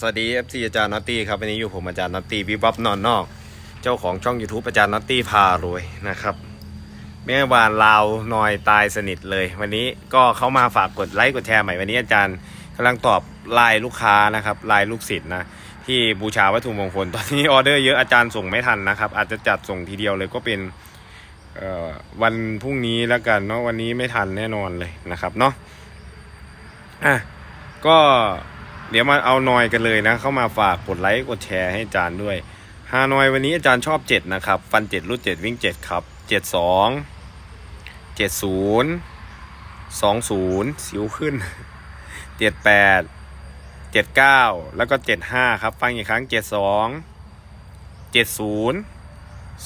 สวัสดี FC อาจารย์นอตตี้ครับวันนี้อยู่ผมอาจารย์นอตตี้วิบวับนอนนอก เจ้าของช่อง YouTube อาจารย์นอตตี้พารวยนะครับแม่วานลาวนอยตายสนิทเลย วันนี้ก็เข้ามาฝากกดไลค์กดแชร์ใหม่วันนี้อาจารย์กำลังตอบไลน์ลูกค้านะครับไลน์ลูกศิษย์นะที่บูชาวัตถุมงคลตอนนี้ออเดอร์เยอะอาจารย์ส่งไม่ทันนะครับ อาจจะจัดส่งทีเดียวเลยก็เป็นวันพรุ่งนี้แล้วกันเนาะวันนี้ไม่ทันแน่นอนเลยนะครับเนาะอะก็ เดี๋ยวมาเอานอยกันเลยนะ เข้ามาฝากกดไลค์กดแชร์ให้อาจารย์ด้วยฮานอยวันนี้อาจารย์ชอบ 7 นะครับ ฟัน 7 รุ่น7 วิ่ง 7 ครับ 72 70 20 สิวขึ้น 78 79 แล้วก็ 75 ครับ ฟังอีกครั้ง 72 70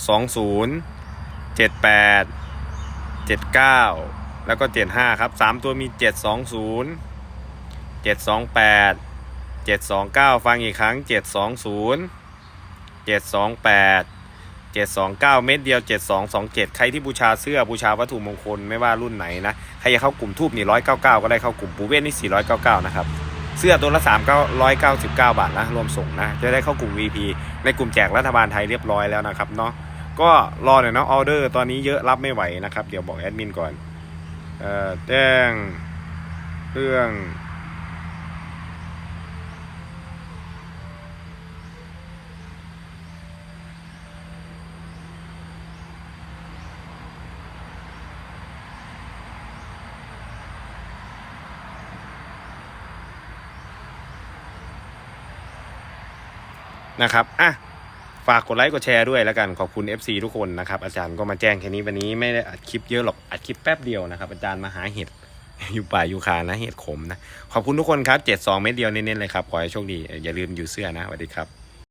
20 78 79 แล้วก็ 75 ครับ 3 ตัวมี 7 2 0 7 2 8 720 728 729ฟังอีกครั้ง720 728 729เม็ดเดียว7227ใครที่บูชาเสื้อบูชาวัตถุมงคลไม่ว่ารุ่นไหนนะใครจะเข้ากลุ่มทูบนี่199ก็ได้เข้ากลุ่มปูเว่นนี่499นะครับเสื้อตัวละ399 บาทนะรวมส่งนะ จะได้เข้ากลุ่ม VP ในกลุ่มแจกรัฐบาลไทยเรียบร้อยแล้วนะครับเนาะก็รอหน่อยเนาะออเดอร์ตอนนี้เยอะรับไม่ไหวนะครับ เดี๋ยวบอกแอดมินก่อน เอ่อแจ้งเรื่อง นะครับอะฝากกดไลค์กดแชร์ด้วยแล้วกันขอบคุณ FC ทุกคนนะครับ อาจารย์ก็มาแจ้งแค่นี้วันนี้ไม่ได้อัดคลิปเยอะหรอกอัดคลิปแป๊บเดียวนะครับ อาจารย์มาหาเห็ดอยู่ป่าอยู่คานะเห็ดขมนะ ขอบคุณทุกคนครับ 72 เม็ดเดียวเน้นๆเลยครับ ขอให้โชคดี อย่าลืมอยู่เสื้อนะสวัสดีครับ